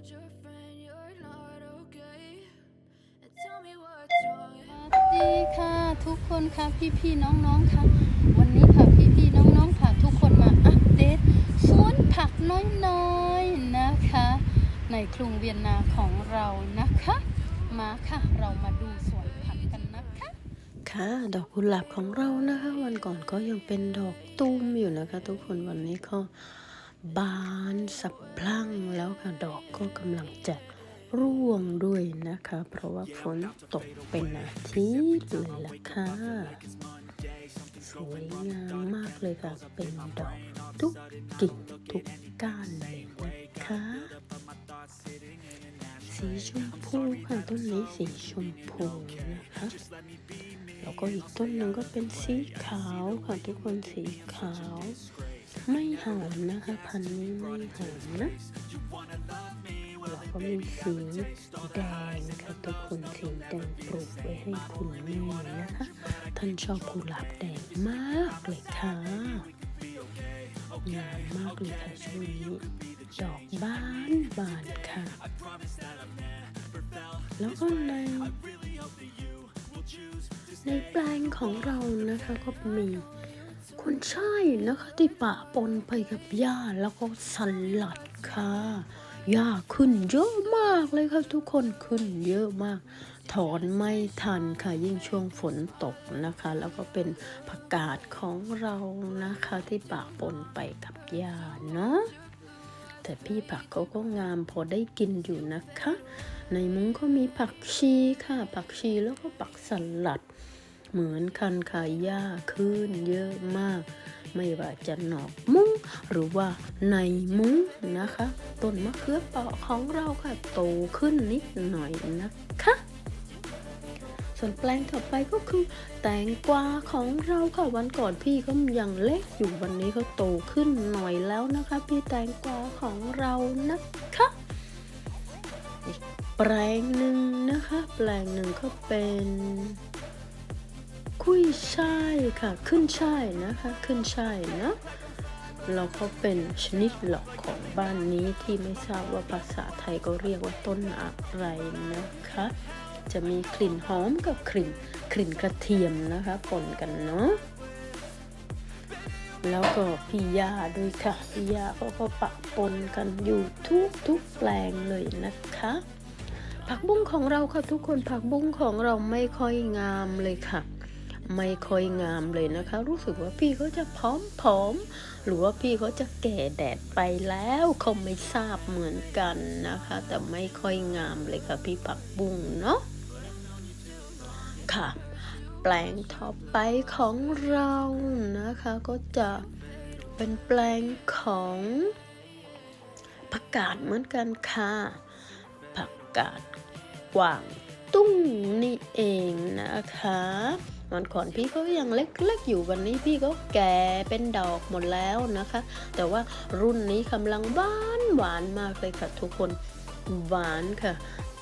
สวัสดีค่ะทุกคนค่ะพี่พี่ๆน้องๆค่ะ วันนี้ค่ะพี่พี่ๆน้องๆค่ะทุกคนมาอัปเดตสวนผักน้อยๆนะคะ ในกรุงเวียนนาของเรานะคะ มาค่ะเรามาดูสวนผักกันนะคะ ค่ะดอกกุหลาบของเรานะคะ วันก่อนก็ยังเป็นดอกตุ้มอยู่นะคะ ทุกคนวันนี้ก็ บานสะพรั่งแล้วค่ะดอกก็กำลังจะร่วงด้วยนะคะ เพราะว่าฝนตกเป็นอาทิตย์เลยล่ะค่ะสวยงามมากเลยค่ะ เป็นดอกทุกกิ่งทุกก้านเลยนะคะ สีชมพูค่ะต้นนี้สีชมพูนะคะแล้วก็อีกต้นหนึ่งก็เป็นสีขาวค่ะทุกคนสีขาว ไม่หอมนะคะพันธุ์นี้ไม่หอมนะแล้วก็มีสีแดงค่ะทุกคนสีแดงปลูกไว้ให้คุณแม่นะคะท่านชอบกุหลาบแดงมากเลยค่ะงามมากเลยค่ะช่วงนี้ดอกบานบานค่ะ แล้วก็ในในแปลงของเรานะคะก็มี คุณชายนะคะ ที่ปะปนไปกับหญ้าแล้วก็สลัดค่ะหญ้าขึ้นเยอะมากเลยค่ะทุกคนขึ้นเยอะมาก ถอนไม่ทันค่ะ ยิ่งช่วงฝนตกนะคะ แล้วก็เป็นผักกาดของเรานะคะ ที่ปะปนไปกับหญ้าเนาะแต่พี่ผักเขาก็งามพอได้กินอยู่นะคะ ในมุ้งก็มีผักชีค่ะ ผักชีแล้วก็ผักสลัด เหมือนกันค่ะหญ้าขึ้นเยอะมาก ไม่ว่าจะหนอกมุ้งหรือว่าในมุ้งนะคะต้นมะเขือเปราะของเราค่ะโตขึ้นนิดหน่อยนะคะส่วนแปลงต่อไปก็คือ แตงกวาของเราค่ะวันก่อนพี่เขายังเล็กอยู่วันนี้เขาโตขึ้นหน่อยแล้วนะคะ พี่แตงกวาของเรานะคะแปลงหนึ่งนะคะ แปลงหนึ่งก็เป็น คุยช่ายค่ะ ขึ้นช่ายนะคะ ขึ้นช่ายนะเราก็เป็นชนิดหลอกของบ้านนี้ที่ไม่ทราบว่าภาษาไทยก็เรียกว่าต้นอะไรนะคะ จะมีกลิ่นหอมกับกลิ่นกลิ่นกระเทียมนะคะปนกันเนาะแล้วก็พี่ยาด้วยค่ะพี่ยาเขาก็ปะปนกันอยู่ทุกทุกแปลงเลยนะคะ ผักบุ้งของเราค่ะทุกคนผักบุ้งของเราไม่ค่อยงามเลยค่ะ ไม่ค่อยงามเลยนะคะ รู้สึกว่าพี่เขาจะพร้อมๆหรือว่าพี่เขาจะแก่แดดไปแล้วเขาไม่ทราบเหมือนกันนะคะ แต่ไม่ค่อยงามเลยค่ะพี่ผักบุ้งเนาะค่ะ แปลงต่อไปของเรานะคะ ก็จะเป็นแปลงของผักกาดเหมือนกันค่ะผักกาดกวางตุ้งนี่เองนะคะ วันก่อนพี่เขายังเล็กๆอยู่วันนี้พี่ก็แก่เป็นดอกหมดแล้วนะคะ แต่ว่ารุ่นนี้กำลังหวานหวานมากเลยค่ะทุกคนหวานค่ะ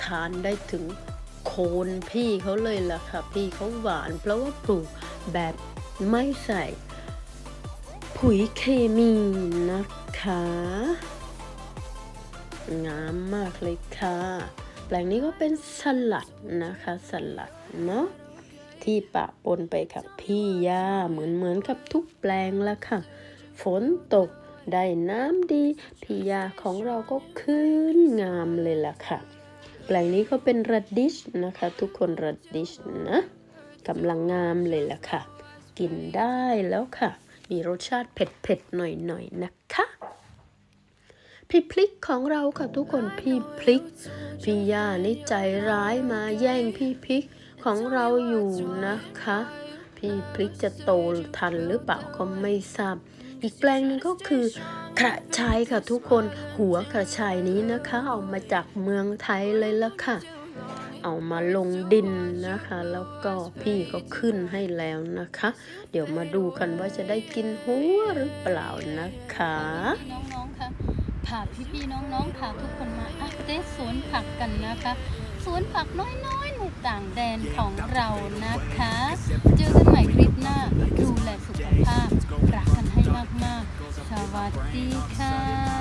ทานได้ถึงโคนพี่เขาเลยล่ะค่ะ พี่เขาหวานเพราะว่าปลูกแบบไม่ใส่ปุ๋ยเคมีนะคะ งามมากเลยค่ะ แปลงนี้ก็เป็นสลัดนะคะ สลัดเนาะ ที่ปะปนไปกับพี่ยาเหมือนเหมือนกับทุกแปลงแล้วค่ะ ฝนตกได้น้ำดีพี่ยาของเราก็ขึ้นงามเลยล่ะค่ะ แปลงนี้ก็เป็นระดิชนะคะ ทุกคนระดิชนะกำลังงามเลยล่ะค่ะ กินได้แล้วค่ะ มีรสชาติเผ็ดๆหน่อยๆนะคะพี่พลิกของเราค่ะทุกคนพี่พลิก พี่ย่านี่ใจร้ายมาแย่งพี่พลิก ของเราอยู่นะคะ พี่พลิกจะโตทันหรือเปล่าก็ไม่ทราบ อีกแปลงหนึงก็คือกระชายค่ะทุกคนหัวกระชายนี้นะคะเอามาจากเมืองไทยเลยละค่ะ เอามาลงดินนะคะ แล้วก็พี่ก็ขึ้นให้แล้วนะคะ เดี๋ยวมาดูกันว่าจะได้กินหัวหรือเปล่านะคะน้องๆค่ะพาพี่ๆน้องๆค่ะทุกคนมาอัปเดตสวนผักกันนะคะ สวนผักน้อยๆในต่างแดนของเรานะคะ เจอกันใหม่คลิปหน้า ดูแลสุขภาพ รักกันให้มากๆ สวัสดีค่ะ